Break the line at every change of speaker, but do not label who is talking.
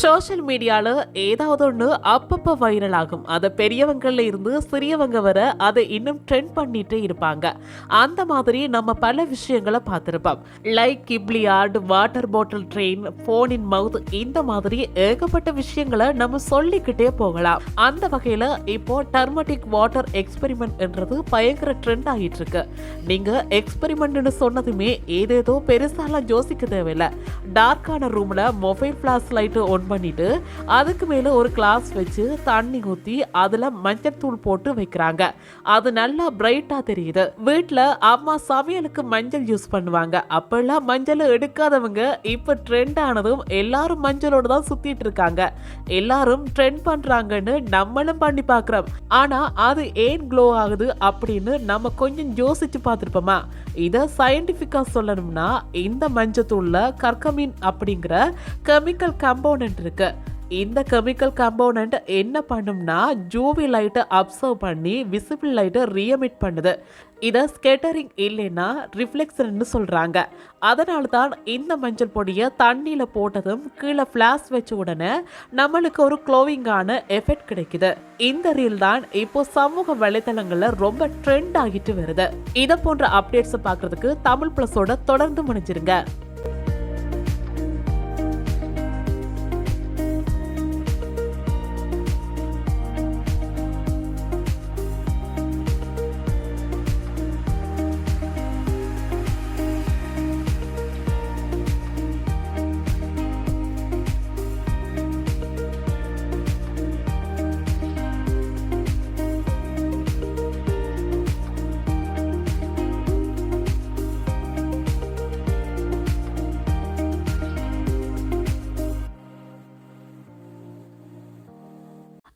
Social மீடியால ஏதாவது ஒன்று அப்பப்போ வைரல் ஆகும். அதை பெரியவங்கள்ல இருந்து சிறியவங்க வர அதை இன்னும் ட்ரெண்ட் பண்ணிட்டு இருப்பாங்க. அந்த மாதிரி நம்ம பல விஷயங்களை பார்த்துருப்போம். Like Ghibli art water bottle train ஃபோனின் mouth இந்த மாதிரி ஏகப்பட்ட விஷயங்களை நம்ம சொல்லிக்கிட்டே போகலாம். அந்த வகையில் இப்போ டர்மட்டிக் வாட்டர் எக்ஸ்பெரிமெண்ட் என்றது பயங்கர ட்ரெண்ட் ஆகிட்டு இருக்கு நீங்க எக்ஸ்பெரிமெண்ட்னு சொன்னதுமே ஏதேதோ பெருசாலாம் யோசிக்க தேவையில்லை. டார்க்கான ரூம்ல மொபைல் ஃபிளாஷ் லைட்டு ஒன் பண்ணிட்டு அதுக்கு மேலே ஒரு கிளாஸ் வச்சு தண்ணி ஊற்றி அதில் மஞ்சள் தூள் போட்டு வைக்கிறாங்க. அது நல்லா பிரைட்டாக தெரியுது. வீட்டில் அம்மா சமையலுக்கு மஞ்சள் யூஸ் பண்ணுவாங்க. அப்போல்லாம் மஞ்சள் எடுக்காதவங்க இப்போ ட்ரெண்ட் ஆனதும் எல்லாரும் மஞ்சளோடு தான் சுற்றிட்டு இருக்காங்க. எல்லாரும் ட்ரெண்ட் பண்ணுறாங்கன்னு நம்மளும் பண்ணி பார்க்குறோம் ஆனால் அது ஏன் க்ளோ ஆகுது அப்படின்னு நம்ம கொஞ்சம் யோசிச்சு பார்த்துருப்போமா? இதை சயின்டிஃபிக்காக சொல்லணும்னா இந்த மஞ்சத்தூளில் கர்கமின் அப்படிங்கிற கெமிக்கல் காம்பவுண்ட் பண்ணிட்டுருக்கு இந்த கெமிக்கல் கம்போனண்ட் என்ன பண்ணும்னா ஜூவி லைட்டை அப்சர்வ் பண்ணி விசிபிள் லைட்டை ரீஎமிட் பண்ணுது. இதை ஸ்கேட்டரிங் இல்லைன்னா ரிஃப்ளெக்ஷன்னு சொல்கிறாங்க அதனால தான் இந்த மஞ்சள் பொடியை தண்ணியில் போட்டதும் கீழே ஃப்ளாஷ் வச்ச உடனே நம்மளுக்கு ஒரு க்ளோவிங்கான எஃபெக்ட் கிடைக்குது. இந்த ரீல் தான் இப்போ சமூக வலைத்தளங்களில் ரொம்ப ட்ரெண்ட் ஆகிட்டு வருது. இதை போன்ற அப்டேட்ஸை பார்க்கறதுக்கு தமிழ் ப்ளஸோட தொடர்ந்து முடிஞ்சிருங்க